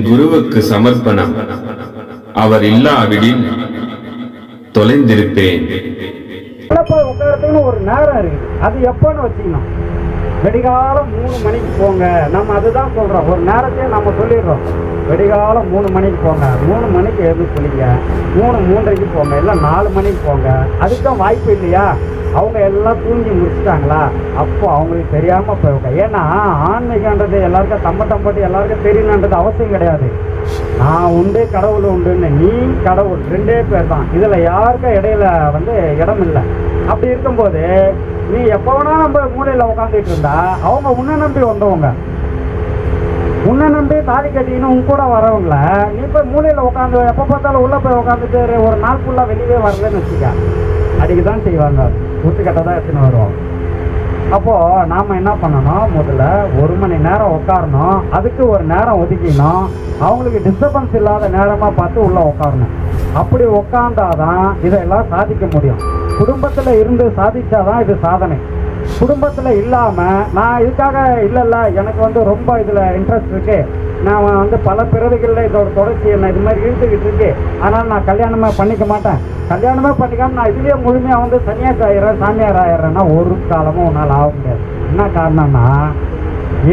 என் குருவுக்கு சமர்ப்பணம். அவர் இல்லாவிடில் தொலைந்திருப்பேன். ஒரு நேரம் இருக்குது அது எப்பன்னு வச்சுக்கணும். வெடிகாலம் மூணு மணிக்கு போங்க. நம்ம அதுதான் சொல்கிறோம் ஒரு நேரத்தையே நம்ம சொல்லிடுறோம். வெடிகாலம் மூணு மணிக்கு போங்க. மூணு மணிக்கு எழுந்து சொல்லிங்க மூணு மூன்றரைக்கு போங்க. இல்லை நாலு மணிக்கு போங்க. அதுக்கும் வாய்ப்பு இல்லையா? அவங்க எல்லாம் தூங்கி முடிச்சிட்டாங்களா? அப்போ அவங்களுக்கு தெரியாமல் போய் ஏன்னா ஆன்மீகன்றது எல்லாருக்கும் தம்ப தம்பட்டு எல்லாருக்கும் தெரியணுன்றது அவசியம் கிடையாது. நான் உண்டு கடவுள் உண்டுன்னு. நீ கடவுள். ரெண்டே பேர் தான் இதில் யாருக்கும் இடையில வந்து இடம் இல்லை. அப்படி இருக்கும்போது நீ எப்போ வேணா நம்ம மூலையில் உட்காந்துட்டு இருந்தா அவங்க உன்னை நம்பி வந்தவங்க. உன்னை நம்பி தாலி கட்டின்னு உன் கூட வரவங்கள நீ போய் மூலையில் உட்காந்து எப்போ பார்த்தாலும் உள்ளே போய் உட்காந்துட்டு ஒரு நாள் ஃபுல்லாக வெளியே வரலன்னு வச்சுக்க. அடிக்க தான் செய்வாங்க. ஊத்துக்கட்டை தான் எடுத்துன்னு வருவோம் அப்போ நாம என்ன பண்ணணும்? முதல்ல ஒரு மணி நேரம் உட்காரணும். அதுக்கு ஒரு நேரம் ஒதுக்கினோம் அவங்களுக்கு டிஸ்டர்பன்ஸ் இல்லாத நேரமா பார்த்து உள்ள உட்காரணும். அப்படி உட்காந்தாதான் இதெல்லாம் சாதிக்க முடியும். குடும்பத்துல இருந்து சாதிச்சாதான் இது சாதனை. குடும்பத்தில் இல்லாமல் நான் இதுக்காக இல்லைல்ல எனக்கு வந்து ரொம்ப இதில் இன்ட்ரெஸ்ட் இருக்கு. நான் வந்து பல பிறவிகளில் இதோட தொடர்ச்சி நான் இது மாதிரி இழுத்துக்கிட்டு இருக்கு. ஆனால் நான் கல்யாணமே பண்ணிக்க மாட்டேன். கல்யாணமே பண்ணிக்காமல் நான் இதுலேயே முழுமையாக வந்து சன்னியாசி ஆயிடுறேன் சாமியார் ஆயிடுறேன்னா ஒரு காலமும் உன்னால் ஆக முடியாது. என்ன காரணம்னா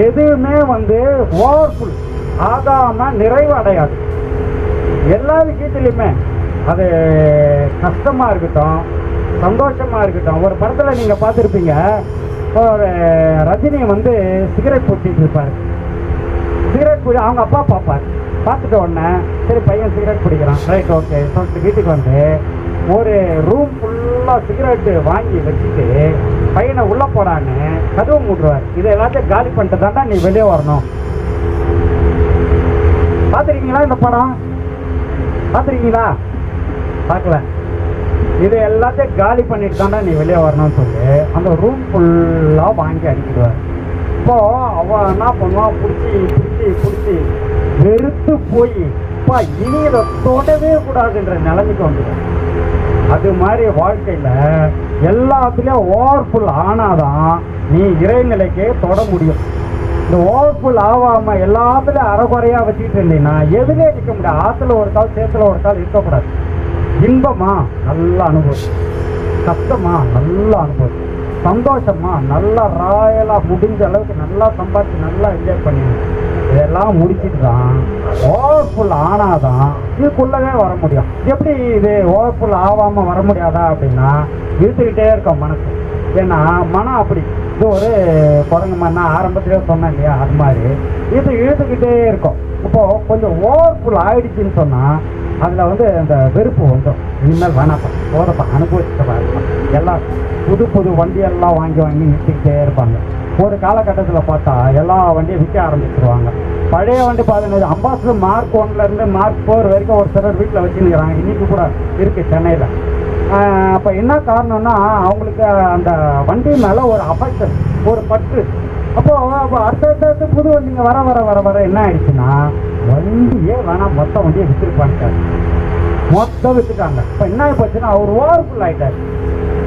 எதுவுமே வந்து ஓவர்ஃபுல் ஆகாமல் நிறைவு அடையாது எல்லா விஷயத்துலையுமே அது கஷ்டமாக இருக்கட்டும் சந்தோஷமாக இருக்கட்டும். ஒரு படத்தில் நீங்கள் பார்த்துருப்பீங்க. ஒரு ரஜினி வந்து சிகரெட் பொட்டிட்டு இருப்பார். சிகரெட் குடி அவங்க அப்பா பார்ப்பார். பார்த்துட்ட உடனே சரி பையன் சிகரெட் பிடிக்கிறான். Right okay. சொல்லிட்டு வீட்டுக்கு வந்து ஒரு ரூம் ஃபுல்லாக சிகரெட்டு வாங்கி வச்சுட்டு பையனை உள்ளே போடான்னு கதவு மூட்டுருவார் இதை எல்லாத்தையும் காலி பண்ணிட்டு தாண்டா நீ வெளியே வரணும். பார்த்துருக்கீங்களா இந்த படம்? பார்த்துருக்கீங்களா? பார்க்கல. இது எல்லாத்தையும் காலி பண்ணிட்டு தாண்டா நீ வெளியே வரணும்னு சொல்லி அந்த ரூம் ஃபுல்லாக வாங்கி அடிக்கிடுவார் இப்போ அவன் என்ன பண்ணுவான் பிடிச்சி பிடிச்சி பிடிச்சி வெறுத்து போய் அப்பா இனி இதை தொடவே கூடாதுன்ற நிலைமைக்கு வந்துடும் அது மாதிரி வாழ்க்கையில் எல்லாத்துலேயும் ஓவர்ஃபுல் ஆனாதான் நீ இறைநிலைக்கு தொட முடியும். இந்த ஓவர்ஃபுல் ஆகாமல் எல்லாத்துலேயும் அறகுறையாக வச்சுக்கிட்டு இருந்தீங்கன்னா எதுலேயே நிற்க முடியாது. ஆற்றுல ஒரு கால் சேத்துல ஒரு இருக்கக்கூடாது. இன்பமா? நல்ல அனுபவம். கஷ்டமா நல்ல அனுபவம். சந்தோஷமா? நல்லா ராயலாக முடிஞ்ச அளவுக்கு நல்லா சம்பாதிச்சு நல்லா என்ஜாய் பண்ணிடணும் இதெல்லாம் முடிச்சிட்டு தான் ஓவர்ஃபுல் ஆனாதான் இதுக்குள்ளவே வர முடியும். எப்படி இது ஓவர்ஃபுல் ஆகாமல் வர முடியாதா அப்படின்னா இழுத்துக்கிட்டே இருக்கும் மனசு. ஏன்னா மனம் அப்படி. இது ஒரு குரங்கு மாதிரி நான் ஆரம்பத்திலே சொன்னேன் இல்லையா அது மாதிரி. இது இழுத்துக்கிட்டே இருக்கும். இப்போது கொஞ்சம் ஓவர்ஃபுல் ஆயிடுச்சுன்னு சொன்னால் அதில் வந்து அந்த வெறுப்பு வந்துடும் இனிமேல் வேணாப்பா போதப்பா அனுபவிச்சுட்டு பாருப்பா எல்லாம் புது புது வண்டியெல்லாம் வாங்கி வாங்கி நிறுத்திக்கிட்டே இருப்பாங்க. ஒரு காலகட்டத்தில் பார்த்தா எல்லா வண்டியும் விற்க ஆரம்பிச்சிருவாங்க. பழைய வண்டி பார்த்தீங்கன்னா அம்பாசிடர் மார்க் ஒன்லேருந்து மார்க் ஃபோர் வரைக்கும் ஒரு சிலர் வீட்டில் வச்சுருக்கிறாங்க இன்றைக்கி கூட இருக்குது சென்னையில். அப்போ என்ன காரணம்னா அவங்களுக்கு அந்த வண்டி மேலே ஒரு அஃபெக்ஷன் ஒரு பற்று அப்போ அப்போ அடுத்தடுத்து புது வண்டிங்க வர வர வர வர என்ன ஆயிடுச்சுன்னா வண்டியே வேணாம் மொத்த வண்டியை விற்றுருப்பாங்க மொத்தம் வித்துட்டாங்க. இப்போ என்ன ஆகி போச்சுன்னா அவர் ஓவர்ஃபுல் ஆயிட்டார்.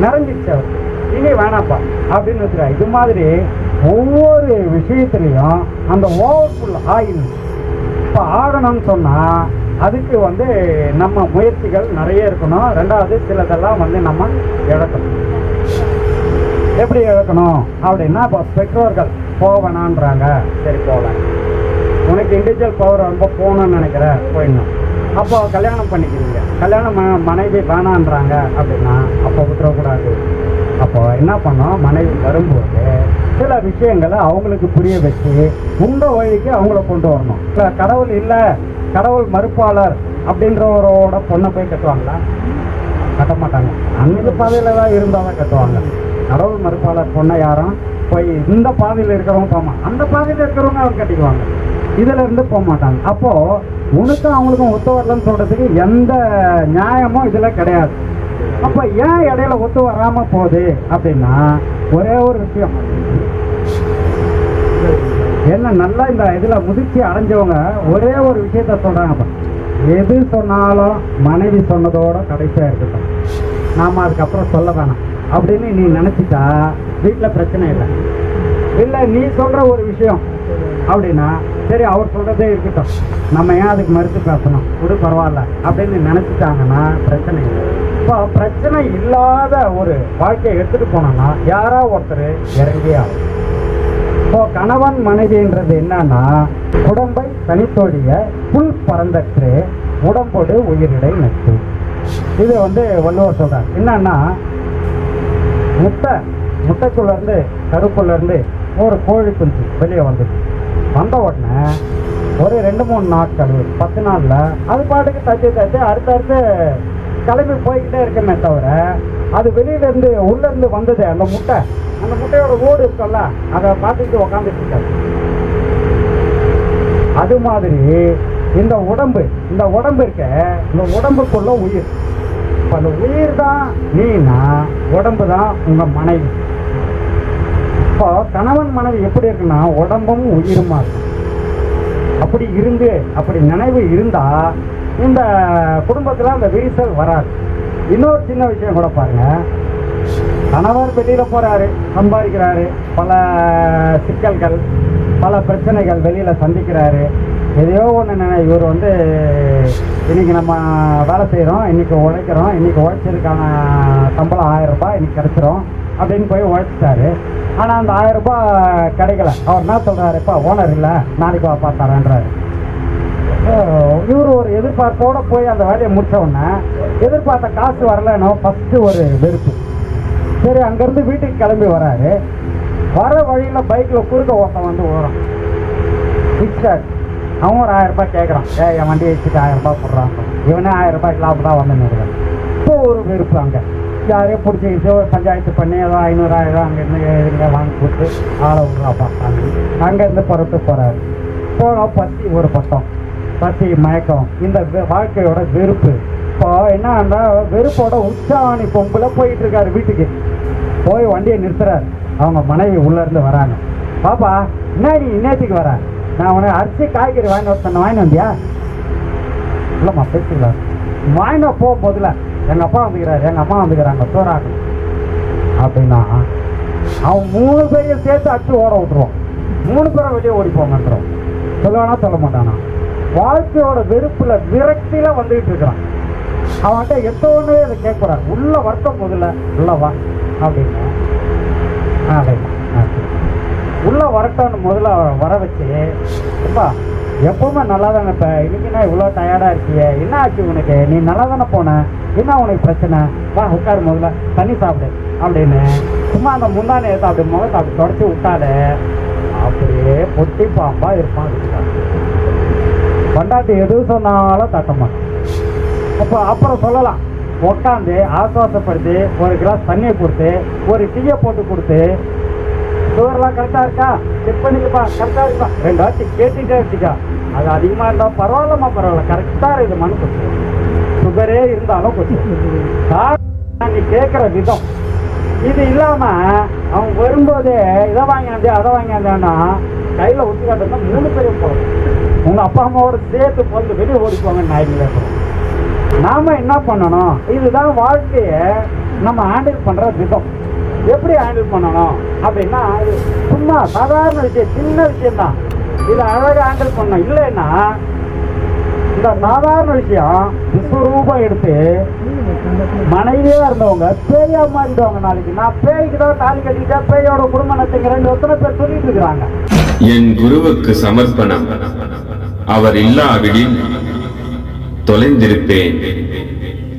நிறைஞ்சிருச்சு அவர். இனி வேணாப்பா அப்படின்னு வச்சுருக்காரு இது மாதிரி ஒவ்வொரு விஷயத்துலையும் அந்த ஓவர்ஃபுல் ஆயில் இப்போ ஆகணும்னு சொன்னால் அதுக்கு வந்து நம்ம முயற்சிகள் நிறைய இருக்கணும். ரெண்டாவது சிலதெல்லாம் வந்து நம்ம இழக்கணும் எப்படி இழக்கணும் அப்படின்னா இப்போ பெற்றோர்கள் போவேணான்றாங்க சரி போவேன். உனக்கு இண்டிவிஜுவல் பவர் ரொம்ப போகணும்னு நினைக்கிற போயிடணும். அப்போ கல்யாணம் பண்ணிக்கிறீங்க. கல்யாணம் ம- மனைவி வேணான்றாங்க அப்படின்னா அப்போ விட்டுறக்கூடாது. அப்போ என்ன பண்ணோம்? மனைவி வரும்போது சில விஷயங்களை அவங்களுக்கு புரிய வச்சு உங்க வழிக்கு அவங்கள கொண்டு வரணும். இல்லை கடவுள் இல்லை கடவுள் மறுப்பாளர் அப்படின்றவரோட பொண்ணை போய் கட்டுவாங்களா? கட்ட மாட்டாங்க. அன்னைக்கு பாதையில் தான் இருந்தால் தான் கட்டுவாங்க. கடவுள் மறுப்பாளர் பொண்ணை யாரும் போய் இந்த பாதையில் இருக்கிறவங்க போமா அந்த பாதையில் இருக்கிறவங்க அவங்க கட்டிக்குவாங்க. இதில் இருந்து போக மாட்டாங்க. அப்போது உனக்கும் அவங்களுக்கும் ஒத்து வரலன்னு சொல்கிறதுக்கு எந்த நியாயமும் இதில் கிடையாது. அப்போ ஏன் இடையில ஒத்து வராமல் போகுது அப்படின்னா ஒரே ஒரு விஷயம். என்ன நல்லா இந்த இதில் முதிர்ச்சி அடைஞ்சவங்க ஒரே ஒரு விஷயத்த சொல்றாங்கப்பா எது சொன்னாலும் மனைவி சொன்னதோட கடைசியாக இருக்கட்டும். நாம் அதுக்கப்புறம் சொல்ல வேணாம். அப்படின்னு நீ நினச்சிட்டா வீட்டில் பிரச்சனை இல்லை. இல்லை நீ சொல்கிற ஒரு விஷயம் அப்படின்னா சரி அவர் சொல்கிறதே இருக்கட்டும். நம்ம ஏன் அதுக்கு மறுத்து பேசணும்? விடு பரவாயில்ல. அப்படின்னு நினச்சிட்டாங்கன்னா பிரச்சனை இல்லை. இப்போ பிரச்சனை இல்லாத ஒரு வாழ்க்கையை எடுத்துகிட்டு போனோம்னா யாரோ ஒருத்தர் இறங்கி ஆகும். இப்போ கணவன் மனைவின்றது என்னன்னா உடம்பை தனித்தொழிய புல் பறந்தற்று உடம்போடு உயிரிடை நட்டு இது வந்து வள்ளுவர் சொல்கிறார் என்னன்னா முட்டை முட்டைக்குள்ளேருந்து கருப்புலேருந்து ஒரு கோழி குஞ்சு வெளியே வந்துச்சு. வந்த உடனே ஒரு ரெண்டு மூணு நாட்கள் பத்து நாளில் அது பாட்டுக்கு தச்சு தச்சு அடுத்தடுத்து கிளம்பி போய்கிட்டே இருக்கமே தவிர அது வெளியிலேருந்து உள்ளேருந்து வந்தது அந்த முட்டை. அந்த முட்டையோட ஓடு இருக்கும்ல அதை பார்த்துக்கிட்டு உக்காந்துட்டு இருக்காது அது மாதிரி இந்த உடம்பு இந்த உடம்பு இருக்க இந்த உடம்புக்குள்ள உயிர். இப்ப அந்த உயிர் தான் நீனா? உடம்பு தான் உங்க மனைவி. இப்போ கணவன் மனைவி எப்படி இருக்குன்னா உடம்பும் உயிருமா இருக்கும். அப்படி இருந்து அப்படி நினைவு இருந்தா இந்த குடும்பத்தில் அந்த விரிசல் வராது. இன்னொரு சின்ன விஷயம் கூட பாருங்க. கணவர் வெளியில் போறாரு சம்பாதிக்கிறாரு. பல சிக்கல்கள் பல பிரச்சனைகள் வெளியில் சந்திக்கிறாரு. எதையோ ஒன்று இவர் வந்து இன்னைக்கு நம்ம வேலை செய்கிறோம் இன்றைக்கி உழைக்கிறோம் இன்றைக்கி உழைச்சதுக்கான சம்பளம் ஆயிரம் ரூபாய் இன்னைக்கு கிடைச்சிரும் அப்படின்னு போய் உழைச்சிட்டாரு. ஆனால் அந்த ஆயிரம் ரூபாய் கிடைக்கல. அவர் என்ன சொல்கிறாருப்பா ஓனர் இல்லை நாளைக்கு வா பார்த்தாரன்றாரு இவர் ஒரு எதிர்பார்ப்போட போய் அந்த வேலையை முடிச்ச உடனே எதிர்பார்த்த காசு வரலன்னா ஃபஸ்ட்டு ஒரு வெறுப்பு. சரி அங்கேருந்து வீட்டுக்கு கிளம்பி வராரு. வர வழியில் பைக்கில் குறுக்க ஓட்டம் வந்து ஓடுறான். ஃபிக்ஸட் அவன் ஒரு ஆயிரம் ரூபாய் கேட்குறான் ஏ என் வண்டியை வச்சுட்டு ஆயிரம் ரூபாய் போடுறான். இவனே ஆயிரம் ரூபாய்க்கு லாபம் தான் வந்து இப்போ ஒரு வெறுப்பு அங்கே. யாரையும் பிடிச்சிக்கிட்டு ஒரு பஞ்சாயத்து பண்ணி ஏதோ ஐநூறு ஆயிரம் அங்கேருந்து இங்கே வாங்கி கொடுத்து ஆளை விட்றாப்பா. அங்கேருந்து புறத்து போகிறாரு போனோம் பசி ஒரு பட்டம் பசி மயக்கம். இந்த வாழ்க்கையோட வெறுப்பு. இப்போ என்ன அந்த வெறுப்போட உச்சாணி பொம்பில் போயிட்டு இருக்காரு வீட்டுக்கு. போய் வண்டியை நிறுத்துறாரு. அவங்க மனைவி உள்ளேருந்து வராங்க. பாப்பா என்ன நீ இன்னத்துக்கு வர நான் உனக்கு அரிசி காய்கறி வாங்கி ஒருத்தனை வாங்கி வந்தியா? இல்லைம்மா பேசிக்கலாம் வாங்கினா போக முதல்ல. எங்கள் அப்பா வந்துக்கிறாரு. எங்கள் அம்மா வந்துக்கிறாங்க. சோறாக்கணும் அப்படின்னா அவன் மூணு பேரையும் சேர்த்து அடிச்சு ஓட விட்டுருவான். மூணு பேரை வெளியே ஓடி போங்கன்றோம் சொல்லுவானா சொல்ல மாட்டானா? வாழ்க்கையோட வெறுப்புல விரக்தியில வந்துகிட்டு இருக்கிறான். அவன்கிட்ட எந்த ஒண்ணு அதை கேட்கக்கூடாது. உள்ள வருத்தம் முதல்ல. உள்ளவா அப்படின்னு ஆ, ரைட். உள்ள வரட்டோன்னு முதல்ல அவரை வர வச்சு எப்பா எப்பவுமே நல்லா தானே இப்போ இன்னைக்குன்னா இவ்வளோ டயர்டாக இருக்கிய? என்ன ஆச்சு உனக்கு? நீ நல்லா தானே போன? என்ன உனக்கு பிரச்சனை? வா உட்காரு முதல்ல. தண்ணி சாப்பிடு அப்படின்னு. சும்மா அந்த முந்தானே எடுத்து அப்படி முகத்தை அப்படி தொடச்சி விட்டாலே அப்படியே பொட்டி பாம்பா இருப்பான் வீட்டுக்காரன். எது சொன்னாலும் தட்ட அப்போ அப்புறம் சொல்லலாம். உட்காந்து ஆசுவாசப்படுத்தி ஒரு கிளாஸ் தண்ணியை கொடுத்து ஒரு டீயை போட்டு கொடுத்து சுகர்லாம் கரெக்டாக இருக்கா? செக் பண்ணிக்கப்பா கரெக்டாக இருக்கா? ரெண்டு வாட்டி கேட்டுட்டே இருந்துக்கா அது அதிகமாக இருந்தால் பரவாயில்லம்மா பரவாயில்ல. கரெக்டாக இருக்குது மனு கொஞ்சம் சுகரே இருந்தாலும் கொஞ்சம். நீ கேட்குற விதம். இது இல்லாமல் அவன் வரும்போதே இதை வாங்கியாந்தே அதை வாங்கியாந்தேன்னா கையில் ஒட்டி காட்டுறதா மூணு பேரும் போகும் உங்கள் அப்பா அம்மாவோட சேர்த்து வந்து வெளியே ஓடிக்குவாங்கன்னு நான் நாம் என்ன பண்ணணும்? இதுதான் வாழ்க்கையை நம்ம ஹேண்டில் பண்ணுற விதம். எப்படி ஹேண்டில் பண்ணணும்? அப்படின்னா இது சும்மா சாதாரண விஷயம் சின்ன விஷயம்தான். இதை அழகாக ஹேண்டில் பண்ணணும். இல்லைன்னா இந்த சாதாரண விஷயம் விஸ்வரூபம் எடுத்து மனைவியா இருந்தவங்க பேயா மாறிடுவாங்க நாளைக்கு. நான் பேய்க்கு தான் தாலி கட்டிட்டேன் பேயோட குடும்பம் நட்டுங்கிறேன் எத்தனை பேர் சொல்லிட்டு இருக்கிறாங்க? என் குருவுக்கு சமர்ப்பணம். அவர் இல்லாவிடில் தொலைந்திருப்பேன்.